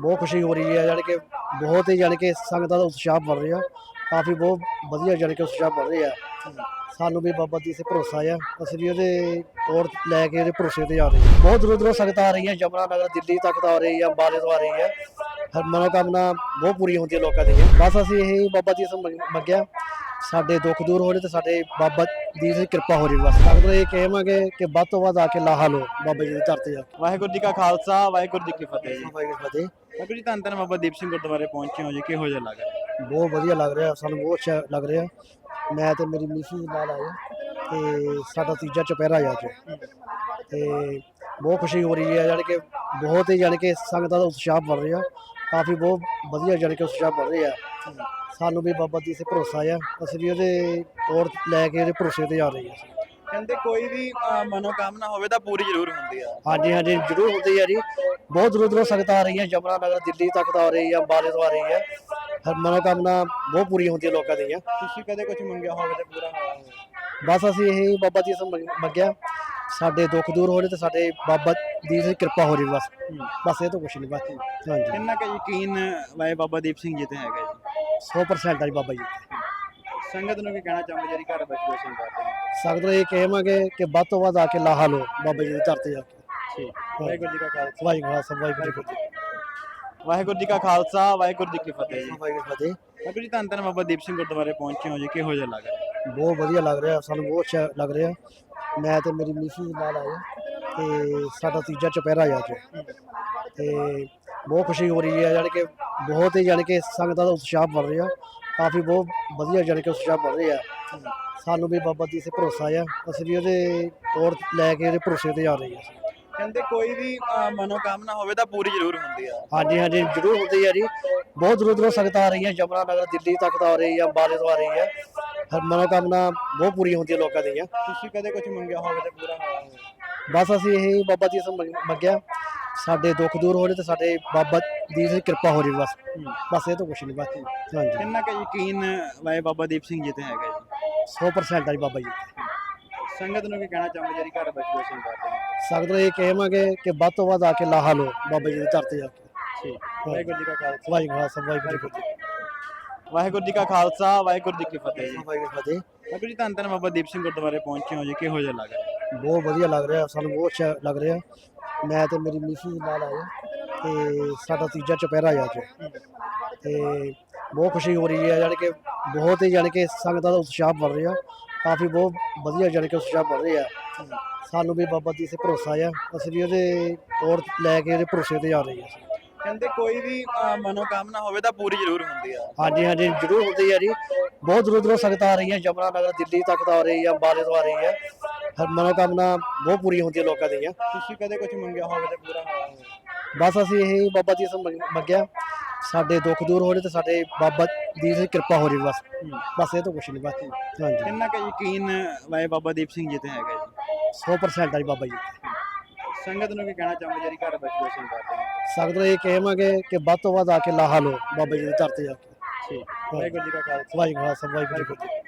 ਬਹੁਤ ਖੁਸ਼ੀ ਹੋ ਰਹੀ ਹੈ ਜਾਣੀ ਕਿ ਬਹੁਤ ਹੀ ਜਾਣੀ ਕਿ ਸੰਗਤਾਂ ਦਾ ਉਤਸ਼ਾਹ ਬਣ ਰਿਹਾ। ਕਾਫੀ ਬਹੁਤ ਵਧੀਆ ਜਾਣੀ ਕਿ ਉਤਸ਼ਾਹ ਬਣ ਰਿਹਾ। ਸਾਨੂੰ ਵੀ ਬਾਬਾ ਜੀ ਤੇ ਭਰੋਸਾ ਆ। ਅਸੀਂ ਵੀ ਉਹਦੇ ਤੌਰ ਲੈ ਕੇ ਉਹਦੇ ਭਰੋਸੇ ਤੇ ਆ ਰਹੇ ਹਾਂ। ਬਹੁਤ ਦੂਰੋਂ ਦੂਰੋਂ ਸੰਗਤਾਂ ਆ ਰਹੀਆਂ ਜਮਨਾ ਨਗਰ ਦਿੱਲੀ ਤੱਕ ਤਾਂ ਆ ਰਹੀ ਆ, ਅੰਬਾਲੇ ਤੋਂ ਆ ਰਹੀ ਹੈ ਹਰ ਮਨੋਕਾਮਨਾ ਬਹੁਤ ਪੂਰੀ ਹੁੰਦੀ ਹੈ ਲੋਕਾਂ ਦੀ। ਬਸ ਅਸੀਂ ਇਹ ਬਾਬਾ ਜੀ ਤੋਂ ਮੰਗਿਆ। ਸਾਡੇ ਦੁੱਖ ਦੂਰ ਹੋ ਰਹੇ ਤੇ ਸਾਡੇ ਬਾਬਾ ਜੀ ਦੀ ਕਿਰਪਾ ਹੋ ਰਹੀ ਬਸ। ਨੂੰ ਇਹ ਕਹਾਂਗੇ ਕਿ ਵੱਧ ਤੋਂ ਵੱਧ ਆ ਕੇ ਲਾਹਾ ਲਓ ਬਾਬਾ ਜੀ ਦੀ ਧਰਤੀ ਆ ਕੇ ਵਾਹਿਗੁਰੂ ਜੀ ਕਾ ਖਾਲਸਾ ਵਾਹਿਗੁਰੂ ਜੀ ਕੀ ਫਤਿਹ ਜੀ। ਵਾਹਿਗੁਰੂ ਜੀ ਕੀ ਫਤਿਹ। ਵਾਹਿਗੁਰੂ ਜੀ ਧੰਨ ਧੰਨ ਬਾਬਾ ਦੀਪ ਸਿੰਘ ਗੁਰਦੁਆਰੇ ਪਹੁੰਚੇ ਹੋ ਜੀ ਕਿਹੋ ਜਿਹਾ ਲੱਗ ਰਿਹਾ? ਬਹੁਤ ਵਧੀਆ ਲੱਗ ਰਿਹਾ ਸਾਨੂੰ ਬਹੁਤ ਅੱਛਾ ਲੱਗ ਰਿਹਾ। ਮੈਂ ਤੇ ਮੇਰੀ ਮਿਸਿਸ ਨਾਲ ਆਏ ਤੇ ਸਾਡਾ ਤੀਜਾ ਚੁਪਹਿਰਾ ਆ ਅੱਜ। ਤੇ ਬਹੁਤ ਖੁਸ਼ੀ ਹੋ ਰਹੀ ਹੈ ਜਾਣੀ ਕਿ ਬਹੁਤ ਹੀ ਜਾਣੀ ਕਿ ਸੰਗਤਾਂ ਦਾ ਉਤਸ਼ਾਹ ਬਣ ਰਿਹਾ। ਕਾਫੀ ਬਹੁਤ ਵਧੀਆ ਜਾਣੀ ਕਿ ਉਤਸ਼ਾਹ ਬਣ ਰਿਹਾ ਸਾਨੂੰ ਵੀ ਬਾਬਾ ਜੀ ਤੇ ਭਰੋਸਾ ਆ। ਅਸੀਂ ਵੀ ਉਹਦੇ ਔਰ ਲੈ ਕੇ ਉਹਦੇ ਭਰੋਸੇ ਤੇ ਆ ਰਹੇ ਹਾਂ ਕਹਿੰਦੇ ਕੋਈ ਵੀ ਅਹ, ਮਨੋਕਾਮਨਾ ਹੋਵੇ ਤਾਂ ਪੂਰੀ ਜ਼ਰੂਰ ਹੁੰਦੀ ਆ। ਹਾਂਜੀ ਹਾਂਜੀ ਜ਼ਰੂਰ ਹੁੰਦੀ ਹੈ ਜੀ। ਬਹੁਤ ਦੂਰੋਂ ਦੂਰੋਂ ਸੰਗਤਾਂ ਆ ਰਹੀਆਂ ਜਮਨਾ ਨਗਰ ਦਿੱਲੀ ਤੱਕ ਤਾਂ ਆ ਰਹੀ ਹੈ ਅੰਬਾਲੇ ਤੋਂ ਆ ਰਹੀ ਹੈ ਹਰ ਮਨੋਕਾਮਨਾ ਬਹੁਤ ਪੂਰੀ ਹੁੰਦੀ ਹੈ ਲੋਕਾਂ ਦੀਆਂ। ਤੁਸੀਂ ਕਦੇ ਕੁਝ ਮੰਗਿਆ ਹੋਵੇ ਤੇ ਪੂਰਾ ਹੋਇਆ ਹੋਵੇ। ਬਸ ਅਸੀਂ ਇਹ ਬਾਬਾ ਜੀ ਤੋਂ ਮੰਗ- ਮੰਗਿਆ। ਸਾਡੇ ਦੁੱਖ ਦੂਰ ਹੋ ਰਹੇ ਤੇ ਸਾਡੇ ਬਾਬਾ ਜੀ ਦੀ ਕਿਰਪਾ ਹੋ ਰਹੀ ਬਸ। ਬਸ ਇਹ ਤਾਂ ਕੁਛ ਨਹੀਂ ਬਸ ਹਾਂਜੀ। ਕਿੰਨਾ ਕੁ ਯਕੀਨ ਵਾਏ ਬਾਬਾ ਦੀਪ ਸਿੰਘ ਜੀ ਤੇ ਹੈਗਾ? ਜੀ 100% ਆ ਜੀ ਬਾਬਾ ਜੀ। ਸੰਗਤ ਨੂੰ ਕੀ ਕਹਿਣਾ ਚਾਹੁੰਦੇ ਜਿਹੜੀ ਘਰ ਬੈਠੇ ਦਰਸ਼ਨ ਕਰਦੇ ਨੇ। ਸੰਗਤ ਨੂੰ ਇਹ ਕਹਾਂਗੇ ਕਿ ਵੱਧ ਤੋਂ ਵੱਧ ਆ ਕੇ ਲਾਹਾ ਲਓ ਬਾਬਾ ਜੀ ਦੀ ਧਰਤੀ ਆ ਕੇ। ਠੀਕ। ਵਾਹਿਗੁਰੂ ਜੀ ਕਾ ਖਾਲਸਾ। ਵਾਹਿਗੁਰੂ ਜੀ ਕਾ ਵਾਹਿਗੁਰੂ ਜੀ ਵਾਹਿਗੁਰੂ ਜੀ ਕਾ ਖਾਲਸਾ ਵਾਹਿਗੁਰੂ ਜੀ ਕੀ ਫਤਿਹ ਜੀ। ਵਾਹਿਗੁਰੂ ਜੀ ਕੀ ਫਤਿਹ। ਵਾਹਿਗੁਰੂ ਜੀ ਧੰਨ ਧੰਨ ਬਾਬਾ ਦੀਪ ਸਿੰਘ ਗੁਰਦੁਆਰੇ ਪਹੁੰਚੇ ਹੋ ਜੀ ਕਿਹੋ ਜਿਹਾ ਲੱਗ ਰਿਹਾ? ਬਹੁਤ ਵਧੀਆ ਲੱਗ ਰਿਹਾ ਸਾਨੂੰ ਬਹੁਤ ਅੱਛਾ ਲੱਗ ਰਿਹਾ। ਮੈਂ ਤੇ ਮੇਰੀ ਮਿਸਿਸ ਨਾਲ ਆਏ ਤੇ ਸਾਡਾ ਤੀਜਾ ਚੁਪਹਿਰਾ ਆ ਅੱਜ। ਤੇ ਬਹੁਤ ਖੁਸ਼ੀ ਹੋ ਰਹੀ ਹੈ ਜਾਣੀ ਕਿ ਬਹੁਤ ਹੀ ਜਾਣੀ ਕਿ ਸੰਗਤਾਂ ਦਾ ਉਤਸ਼ਾਹ ਬਣ ਰਿਹਾ। ਕਾਫੀ ਬਹੁਤ ਵਧੀਆ ਜਾਣੀ ਕਿ ਉਤਸ਼ਾਹ ਬਣ ਰਿਹਾ। ਸਾਨੂੰ ਵੀ ਬਾਬਾ ਜੀ ਤੇ ਭਰੋਸਾ ਆ। ਅਸੀਂ ਵੀ ਉਹਦੇ ਔਰ ਲੈ ਕੇ, ਉਹਦੇ ਭਰੋਸੇ ਤੇ ਆ ਰਹੇ ਹਾਂ। ਕਹਿੰਦੇ ਕੋਈ ਵੀ ਅਹ, ਮਨੋਕਾਮਨਾ ਹੋਵੇ ਤਾਂ ਪੂਰੀ ਜ਼ਰੂਰ ਹੁੰਦੀ ਆ। ਹਾਂਜੀ ਹਾਂਜੀ ਜ਼ਰੂਰ ਹੁੰਦੀ ਹੈ ਜੀ। ਬਹੁਤ ਦੂਰੋਂ ਦੂਰੋਂ ਸੰਗਤਾਂ ਆ ਰਹੀਆਂ ਜਮਨਾ ਨਗਰ ਦਿੱਲੀ ਤੱਕ ਤਾਂ ਆ ਰਹੀ ਹੈ ਅੰਬਾਲੇ ਤੋਂ ਆ ਰਹੀ ਹੈ ਹਰ ਮਨੋਕਾਮਨਾ ਬਹੁਤ ਪੂਰੀ ਹੁੰਦੀ ਹੈ ਲੋਕਾਂ ਦੀਆਂ। ਤੁਸੀਂ ਕਦੇ ਕੁਝ ਮੰਗਿਆ ਹੋਵੇ ਤੇ ਪੂਰਾ ਹੋਇਆ ਹੋਵੇ? ਬਸ ਅਸੀਂ ਇਹ ਬਾਬਾ ਜੀ ਤੋਂ ਮੰਗ- ਮੰਗਿਆ ਸਾਡੇ ਦੁੱਖ ਦੂਰ ਹੋ ਰਹੇ ਤੇ ਸਾਡੇ ਬਾਬਾ ਜੀ ਦੀ ਕਿਰਪਾ ਹੋ ਰਹੀ ਬਸ। ਬਸ ਇਹ ਤਾਂ ਕੁਛ ਨਹੀਂ ਬਸ। ਹਾਂਜੀ। ਕਿੰਨਾ ਕੁ ਯਕੀਨ ਵਾਏ ਬਾਬਾ ਦੀਪ ਸਿੰਘ ਜੀ ਤੇ ਹੈਗਾ ਜੀ? 100% ਆ ਜੀ ਬਾਬਾ ਜੀ। ਸੰਗਤ ਨੂੰ ਕੀ ਕਹਿਣਾ ਚਾਹੁੰਦੇ ਜਿਹੜੀ ਘਰ ਬੈਠੇ ਦਰਸ਼ਨ ਕਰਦੇ ਨੇ। ਸੰਗਤ ਨੂੰ ਇਹ ਕਹਾਂਗੇ ਕਿ ਵੱਧ ਤੋਂ ਵੱਧ ਆ ਕੇ ਲਾਹਾ ਲਓ ਬਾਬਾ ਜੀ ਦੀ ਧਰਤੀ ਆ ਕੇ। ਠੀਕ। ਵਾਹਿਗੁਰੂ ਜੀ ਕਾ ਖਾਲਸਾ। ਵਾਹਿਗੁਰੂ ਜੀ ਵਾਹਿਗੁਰੂ ਜੀ ਫਤਿਹ। ਵਾਹਿਗੁਰੂ ਜੀ ਕਾ ਖਾਲਸਾ ਵਾਹਿਗੁਰੂ ਜੀ ਕੀ ਫਤਿਹ ਜੀ। ਵਾਹਿਗੁਰੂ ਜੀ ਕੀ ਫਤਿਹ। ਵਾਹਿਗੁਰੂ ਜੀ ਧੰਨ ਧੰਨ ਬਾਬਾ ਦੀਪ ਸਿੰਘ ਗੁਰਦੁਆਰੇ ਪਹੁੰਚੇ ਹੋ ਜੀ ਕਿਹੋ ਜਿਹਾ ਲੱਗ ਰਿਹਾ? ਬਹੁਤ ਵਧੀਆ ਲੱਗ ਰਿਹਾ ਸਾਨੂੰ ਬਹੁਤ ਅੱਛਾ ਲੱਗ ਰਿਹਾ। ਮੈਂ ਤੇ ਮੇਰੀ ਮਿਸਿਸ ਨਾਲ ਆਏ ਤੇ ਸਾਡਾ ਤੀਜਾ ਚੁਪਹਿਰਾ ਆ ਅੱਜ ਤੇ ਬਹੁਤ ਖੁਸ਼ੀ ਹੋ ਰਹੀ ਹੈ ਜਾਣੀ ਕਿ ਬਹੁਤ ਹੀ ਜਾਣੀ ਕਿ ਸੰਗਤਾਂ ਦਾ ਉਤਸ਼ਾਹ ਬਣ ਰਿਹਾ। ਕਾਫੀ ਬਹੁਤ ਵਧੀਆ ਜਾਣੀ ਕਿ ਉਤਸ਼ਾਹ ਬਣ ਰਿਹਾ ਸਾਨੂੰ ਵੀ ਬਾਬਾ ਜੀ ਤੇ ਭਰੋਸਾ ਆ। ਅਸੀਂ ਵੀ ਉਹਦੇ ਔਰ ਲੈ ਕੇ ਉਹਦੇ ਭਰੋਸੇ ਤੇ ਆ ਰਹੇ ਹਾਂ ਕਹਿੰਦੇ ਕੋਈ ਵੀ ਅਹ, ਮਨੋਕਾਮਨਾ ਹੋਵੇ ਤਾਂ ਪੂਰੀ ਜ਼ਰੂਰ ਹੁੰਦੀ ਆ। ਹਾਂਜੀ ਹਾਂਜੀ ਜ਼ਰੂਰ ਹੁੰਦੀ ਹੈ ਜੀ। ਬਹੁਤ ਦੂਰੋਂ ਦੂਰੋਂ ਸੰਗਤਾਂ ਆ ਰਹੀਆਂ ਜਮਨਾ ਨਗਰ ਦਿੱਲੀ ਤੱਕ ਤਾਂ ਆ ਰਹੀ ਹੈ ਅੰਬਾਲੇ ਤੋਂ ਆ ਰਹੀ ਹੈ ਹਰ ਮਨੋਕਾਮਨਾ ਬਹੁਤ ਪੂਰੀ ਹੁੰਦੀ ਹੈ ਲੋਕਾਂ ਦੀਆਂ। ਤੁਸੀਂ ਕਦੇ ਕੁਝ ਮੰਗਿਆ ਹੋਵੇ ਤੇ ਪੂਰਾ ਹੋਇਆ ਹੋਵੇ? ਬਸ ਅਸੀਂ ਇਹ ਬਾਬਾ ਜੀ ਤੋਂ ਮੰਗ- ਮੰਗਿਆ। ਸਾਡੇ ਦੁੱਖ ਦੂਰ ਹੋ ਰਹੇ ਤੇ ਸਾਡੇ ਬਾਬਾ ਜੀ ਦੀ ਕਿਰਪਾ ਹੋ ਰਹੀ ਬਸ। ਬਸ ਇਹ ਤਾਂ ਕੁਛ ਨਹੀਂ ਬਸ ਹਾਂਜੀ। ਕਿੰਨਾ ਕੁ ਯਕੀਨ ਵਾਏ ਬਾਬਾ ਦੀਪ ਸਿੰਘ ਜੀ ਤੇ ਹੈਗਾ ਜੀ? 100% ਆ ਜੀ ਬਾਬਾ ਜੀ। ਸੰਗਤ ਨੂੰ ਕੀ ਕਹਿਣਾ ਚਾਹੁੰਦੇ ਜਿਹੜੀ ਘਰ ਬੈਠੇ ਦਰਸ਼ਨ ਕਰਦੇ ਨੇ ਸੰਗਤ ਨੂੰ ਇਹ ਕਹਾਂਗੇ ਕਿ ਵੱਧ ਤੋਂ ਵੱਧ ਆ ਕੇ ਲਾਹਾ ਲਓ ਬਾਬਾ ਜੀ ਦੀ ਧਰਤੀ ਆ ਕੇ। ਠੀਕ। ਵਾਹਿਗੁਰੂ ਜੀ ਕਾ ਖਾਲਸਾ। ਜੀ ਵਾਹਿਗੁਰੂ ਜੀ ਕੀ ਫਤਿਹ।